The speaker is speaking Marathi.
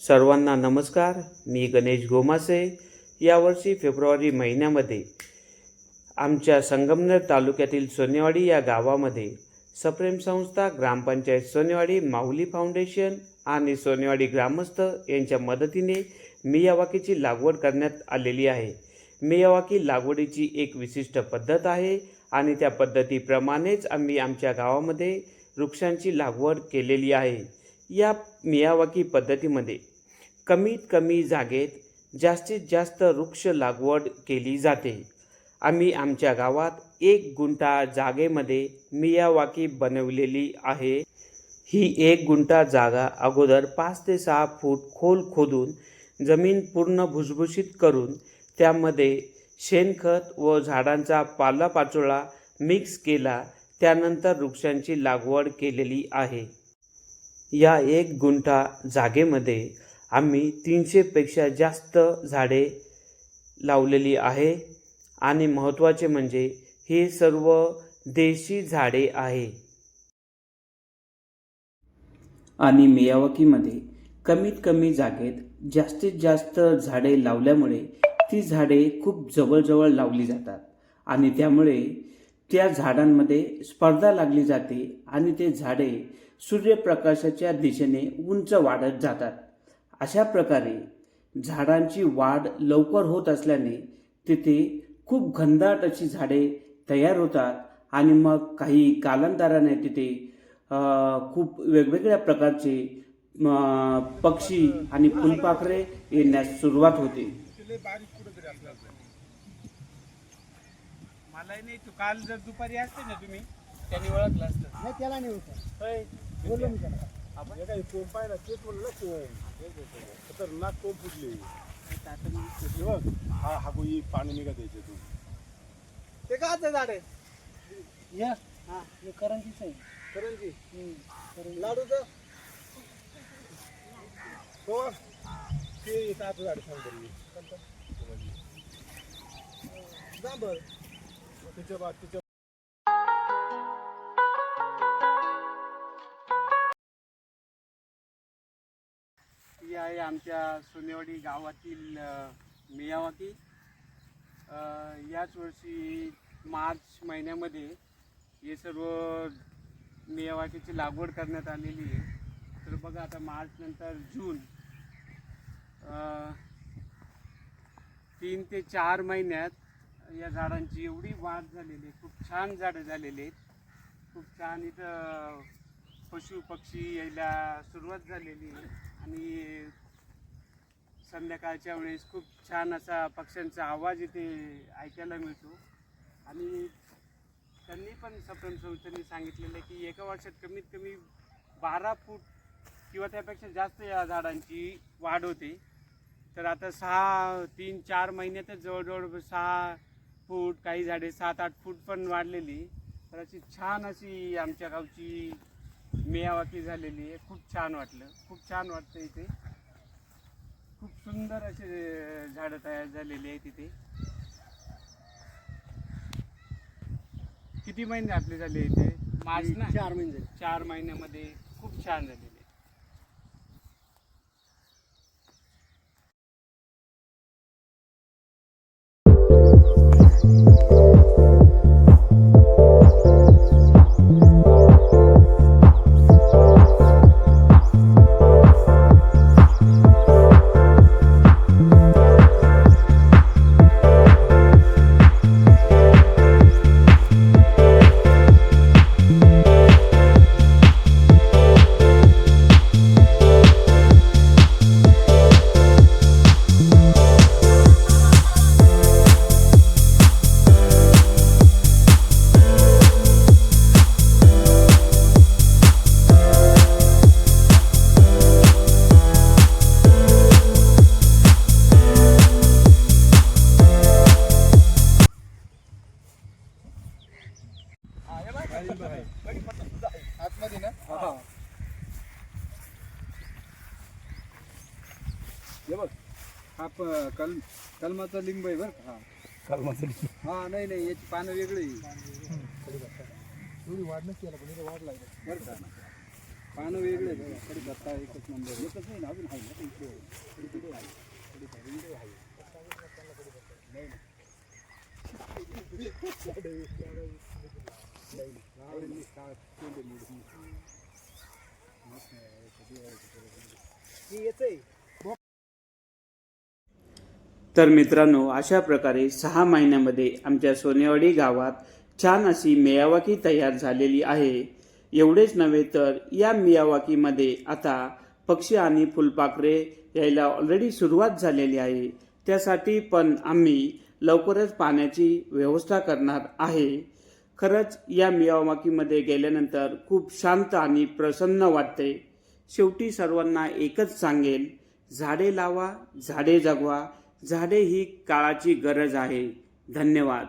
सर्वांना नमस्कार. मी गणेश गोमासे. यावर्षी फेब्रुवारी महिन्यामध्ये आमच्या संगमनेर तालुक्यातील सोनेवाडी या गावामध्ये सप्रेम संस्था ग्रामपंचायत सोनेवाडी माऊली फाउंडेशन आणि सोनेवाडी ग्रामस्थ यांच्या मदतीने मियावाकीची लागवड करण्यात आलेली आहे. मियावाकी लागवडीची एक विशिष्ट पद्धत आहे आणि त्या पद्धतीप्रमाणेच आम्ही आमच्या गावामध्ये वृक्षांची लागवड केलेली आहे. या मियावाकी पद्धतीमध्ये कमीत कमी जागेत जास्तीत जास्त वृक्ष लागवड केली जाते. आम्ही आमच्या गावात एक गुंठा जागेमध्ये मियावाकी बनवलेली आहे. ही एक गुंठा जागा अगोदर पाच ते सहा फूट खोल खोदून जमीन पूर्ण भुसभुशीत करून त्यामध्ये शेणखत व झाडांचा पालापाचोळा मिक्स केला त्यानंतर वृक्षांची लागवड केलेली आहे. या एक गुंठा जागेमध्ये आम्ही तीनशेपेक्षा जास्त झाडे लावलेली आहे. आणि महत्त्वाचे म्हणजे हे सर्व देशी झाडे आहे. आणि मियावकीमध्ये कमीत कमी जागेत जास्तीत जास्त झाडे लावल्यामुळे ती झाडे खूप जवळजवळ लावली जातात. आणि त्यामुळे त्या झाडांमध्ये स्पर्धा लागली जाते आणि ते झाडे सूर्यप्रकाशाच्या दिशेने उंच वाढत जातात. अशा प्रकारे झाडांची वाढ लवकर होत असल्याने तिथे खूप घनदाट अशी झाडे तयार होतात आणि मग काही कालांतराने तिथे खूप वेगवेगळ्या प्रकारचे पक्षी आणि फुलपाखरे येण्यास सुरुवात होते. मला नाही तू काल जर दुपारी असते ना तुम्ही त्यांनी ओळखलं असतं. नाही त्याला नाही हे काय कोंब पाहिला तेच म्हणलं ना कोंब. खतरनाक कोंब फुटली. हे बघ हा हा गोई पाणी निघत यायचे तू ते का झाड? आहे या. हा. हे करंजीच आहे. करंजी. लाडूचं? हो. ते आता झाड सांग बरं मी. जांभळ. तिच्या बा तिच्या आमच्या सोनेवाडी गावातील अ, मियावाकी याच वर्षी मार्च महिन्यामध्ये हे सर्व मियावाकीची लागवड करण्यात आलेली आहे. तर बघा आता मार्चनंतर जून तीन ते चार महिन्यात या झाडांची एवढी वाढ झालेली आहे. खूप छान झाडं झालेली आहेत. खूप छान इथं पशु पक्षी यायला सुरुवात झालेली आहे. आणि संध्याकाळच्या वेळेस खूप छान असा पक्ष्यांचा आवाज इथे ऐकायला मिळतो. आणि त्यांनी पण सप्रेम संस्थेने सांगितलेलं आहे की एका वर्षात कमीत कमी बारा फूट किंवा त्यापेक्षा जास्त या झाडांची वाढ होते. तर आता सहा तीन चार महिन्यातच जवळजवळ सहा फूट काही झाडे सात आठ फूट पण वाढलेली. तर अशी छान अशी आमच्या गावची मेयावाकी झालेली आहे. खूप छान वाटलं. खूप छान वाटतं इथे. खूप सुंदर असे झाडं तयार झालेली आहे तिथे किती महिने आपले झाले इथे? मार्च ना. चार महिने. चार महिन्यामध्ये खूप छान झालेले. आतमध्ये ना हे बघ हा प- कल कलमाचा लिंब आहे बरं का हा हा नाही नाही याची पानं वेगळी आहे. एवढी वाढ नसते याला पण इथे वाढ लागली बरं का पानं वेगळे आहेत बघा. कडीपत्ता एकच नंबर एकच नाही ना अजून आहे ना ते इकडे. कडीपत्ता आहे. इकडे आहे. नाही तर मित्रांनो अशा प्रकारे सहा महिन्यामध्ये आमच्या सोनेवाडी गावात छान अशी मियावाकी तयार झालेली आहे. एवढेच नव्हे तर या मियावाकीमध्ये आता पक्षी आणि फुलपाखरे यायला ऑलरेडी सुरुवात झालेली आहे. त्यासाठी पण आम्ही लवकरच पाण्याची व्यवस्था करणार आहे. खरंच या मियावाकीमध्ये गेल्यानंतर खूप शांत आणि प्रसन्न वाटते. शेवटी सर्वांना एकच सांगेल झाडे लावा झाडे जगवा झाडे ही काळाची गरज आहे. धन्यवाद.